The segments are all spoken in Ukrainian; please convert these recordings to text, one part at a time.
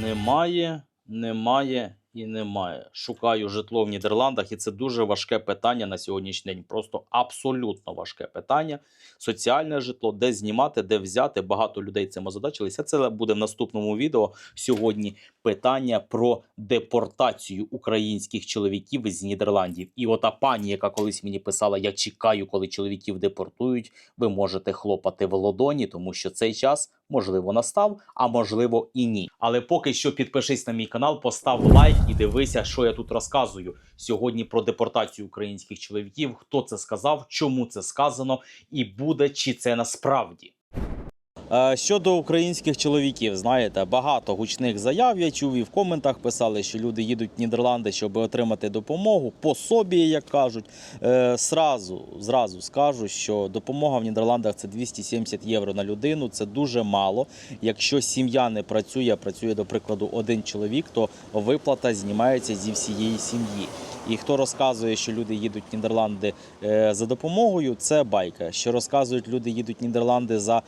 Немає, немає і немає. Шукаю житло в Нідерландах, і це дуже важке питання на сьогоднішній день. Просто абсолютно важке питання. Соціальне житло, де знімати, де взяти. Багато людей цим озадачилися. Це буде в наступному відео. Сьогодні питання про депортацію українських чоловіків з Нідерландів. І ота пані, яка колись мені писала: Я чекаю, коли чоловіків депортують. Ви можете хлопати в ладоні, тому що цей час можливо настав, а можливо і ні. Але поки що підпишись на мій канал, постав лайк і дивися, що я тут розказую сьогодні про депортацію українських чоловіків. Хто це сказав, чому це сказано, і буде чи це насправді. Е, Щодо українських чоловіків, знаєте, багато гучних заяв я чув і в коментах писали, що люди їдуть в Нідерланди, щоб отримати допомогу по собі, як кажуть. Е, Сразу, зразу скажу, що допомога в Нідерландах це 270 євро на людину. Це дуже мало. Якщо сім'я не працює, працює, до прикладу, один чоловік, то виплата знімається зі всієї сім'ї. І хто розказує, що люди їдуть в Нідерланди е, за допомогою, це байка. Що розказують, люди їдуть в Нідерланди за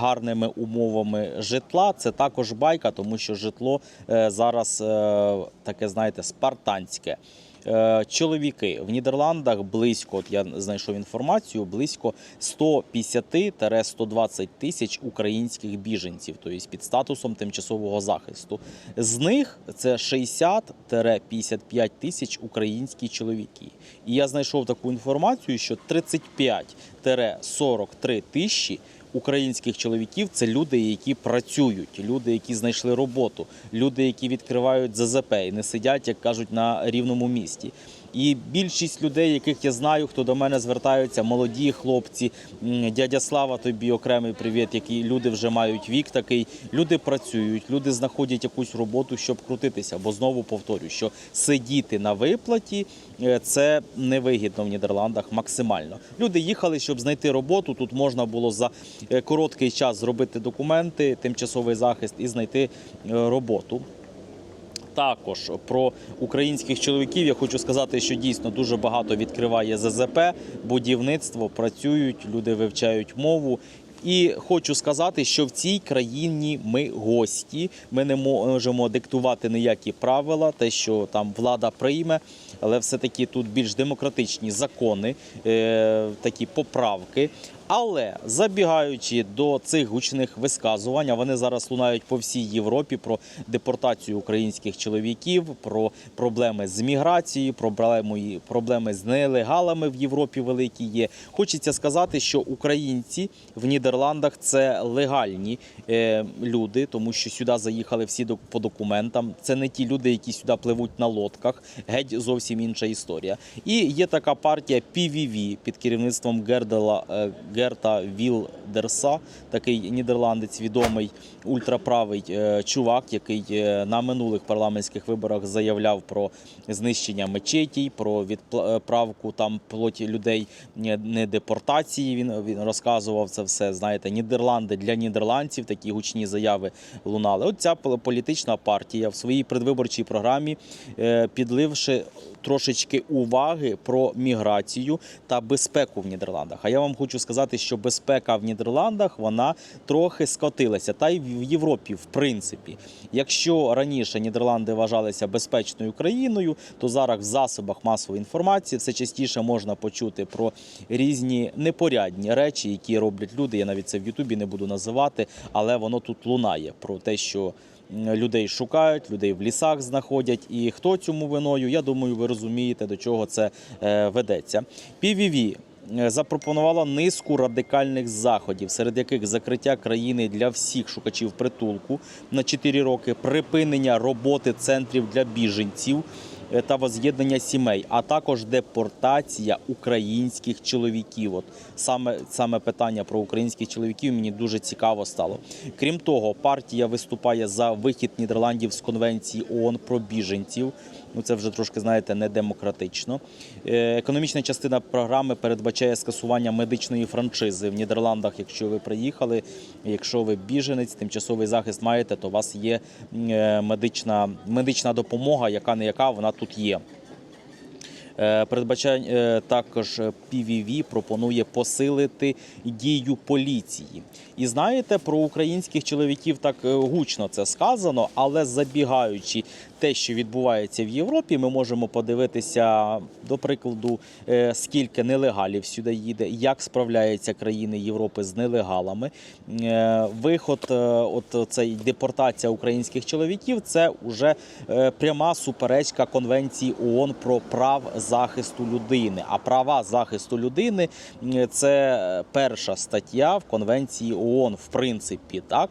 гарними умовами житла, це також байка, тому що житло е, зараз е, таке, знаєте, спартанське. Е, Чоловіки в Нідерландах близько, от я знайшов інформацію, близько 150-120 тисяч українських біженців, тобто під статусом тимчасового захисту. З них це 60-55 тисяч українські чоловіки. І я знайшов таку інформацію, що 35-43 тисячі українських чоловіків це люди, які працюють, люди, які знайшли роботу, люди, які відкривають ЗЗП і не сидять, як кажуть, на рівному місці. І більшість людей, яких я знаю, хто до мене звертаються, молоді хлопці, дядя Слава, тобі окремий привіт, які люди вже мають вік такий. Люди працюють, люди знаходять якусь роботу, щоб крутитися. Бо знову повторюю, що сидіти на виплаті е, це невигідно в Нідерландах максимально. Люди їхали, щоб знайти роботу. Тут можна було за е, короткий час зробити документи, тимчасовий захист і знайти е, роботу. Також про українських чоловіків я хочу сказати, що дійсно дуже багато відкриває ЗЗП, будівництво, працюють, люди вивчають мову. І хочу сказати, що в цій країні ми гості. Ми не можемо диктувати ніякі правила, те, що там влада прийме, але все-таки тут більш демократичні закони, е, такі поправки. Але забігаючи до цих гучних висказувань, а вони зараз лунають по всій Європі про депортацію українських чоловіків, про проблеми з міграцією, проблеми, проблеми з нелегалами в Європі великі є. Хочеться сказати, що українці в Нідерландах це легальні е, люди, тому що сюди заїхали всі по документам. Це не ті люди, які сюди пливуть на лодках. Геть зовсім інша історія. І є така партія PVV під керівництвом Гердела е, Герта Вілдерса, такий нідерландець, відомий ультраправий е, чувак, який е, на минулих парламентських виборах заявляв про знищення мечетій, про відправку там плоті людей не депортації. Він він розказував це все. Знаєте, Нідерланди для нідерландців такі гучні заяви лунали. От ця політична партія в своїй предвиборчій програмі, підливши трошечки уваги про міграцію та безпеку в Нідерландах. А я вам хочу сказати, що безпека в Нідерландах вона трохи скотилася, та й в Європі, в принципі. Якщо раніше Нідерланди вважалися безпечною країною, то зараз в засобах масової інформації все частіше можна почути про різні непорядні речі, які роблять люди. Я навіть це в Ютубі не буду називати, але воно тут лунає про те, що людей шукають, людей в лісах знаходять. І хто цьому виною? Я думаю, ви розумієте, до чого це е, ведеться. PVV е, запропонувала низку радикальних заходів, серед яких закриття країни для всіх шукачів притулку на 4 роки, припинення роботи центрів для біженців. Е, Та воз'єднання сімей, а також депортація українських чоловіків. От саме саме питання про українських чоловіків мені дуже цікаво стало. Крім того, партія виступає за вихід Нідерландів з конвенції ООН про біженців. Ну це вже трошки знаєте не демократично. Е, Економічна частина програми передбачає скасування медичної франшизи в Нідерландах. Якщо ви приїхали, якщо ви біженець, тимчасовий захист маєте, то у вас є е, медична, медична допомога, яка не яка вона тут є. Е, Передбачає також PVV пропонує посилити дію поліції. І знаєте, про українських чоловіків так гучно це сказано, але забігаючи те, що відбувається в Європі, ми можемо подивитися, до прикладу, е, скільки нелегалів сюди їде, як справляються країни Європи з нелегалами. Е, Виход, е, от цей депортація українських чоловіків, це вже пряма суперечка Конвенції ООН про прав захисту людини. А права захисту людини це перша стаття в Конвенції ООН, в принципі, так.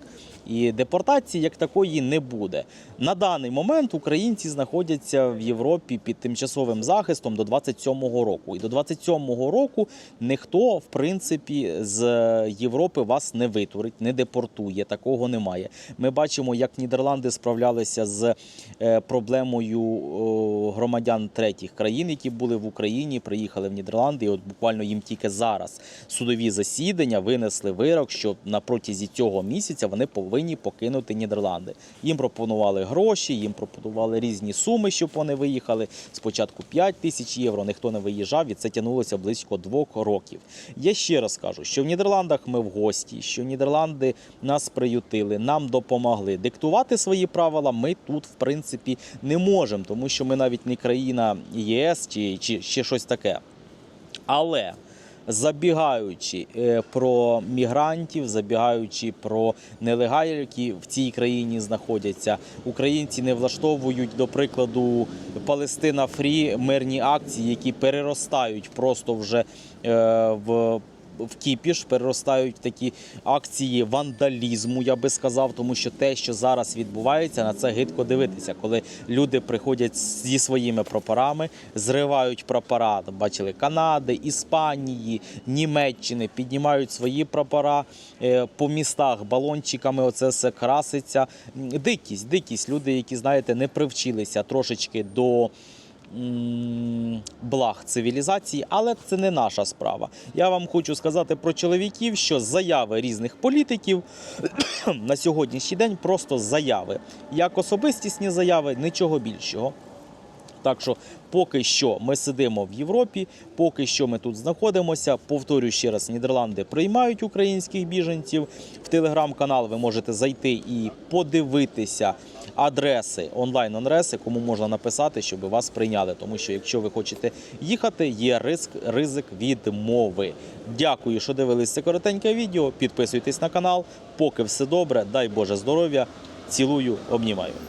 І депортації як такої не буде. На даний момент українці знаходяться в Європі під тимчасовим захистом до 27-го року. І до 27-го року ніхто, в принципі, з Європи вас не витворить, не депортує. Такого немає. Ми бачимо, як Нідерланди справлялися з е, проблемою громадян третіх країн, які були в Україні, приїхали в Нідерланди. І от буквально їм тільки зараз судові засідання винесли вирок, що на протязі цього місяця вони повинні покинути Нідерланди. Їм пропонували гроші, їм пропонували різні суми, щоб вони виїхали. Спочатку 5 тисяч євро, ніхто не виїжджав, і це тягнулося близько двох років. Я ще раз кажу, що в Нідерландах ми в гості, що Нідерланди нас приютили, нам допомогли. Диктувати свої правила ми тут, в принципі, не можемо, тому що ми навіть не країна ЄС чи, чи ще щось таке. Але забігаючи е, про мігрантів, забігаючи про нелегалів, які в цій країні знаходяться, українці не влаштовують, до прикладу, Палестина Фрі мирні акції, які переростають просто вже е, в. В кіпіш переростають в такі акції вандалізму, я би сказав, тому що те, що зараз відбувається, на це гидко дивитися, коли люди приходять зі своїми прапорами, зривають прапора. Бачили Канади, Іспанії, Німеччини, піднімають свої прапора е, по містах балончиками. Оце все краситься. Дикість, дикість. Люди, які знаєте, не привчилися трошечки до благ цивілізації, але це не наша справа. Я вам хочу сказати про чоловіків, що заяви різних політиків на сьогоднішній день просто заяви. Як особистісні заяви, нічого більшого. Так що поки що ми сидимо в Європі, поки що ми тут знаходимося. Повторюю ще раз, Нідерланди приймають українських біженців. В телеграм-канал ви можете зайти і подивитися адреси, онлайн-адреси, кому можна написати, щоб вас прийняли. Тому що якщо ви хочете їхати, є ризик, ризик відмови. Дякую, що дивились це коротеньке відео. Підписуйтесь на канал. Поки все добре, дай Боже здоров'я. Цілую, обнімаю.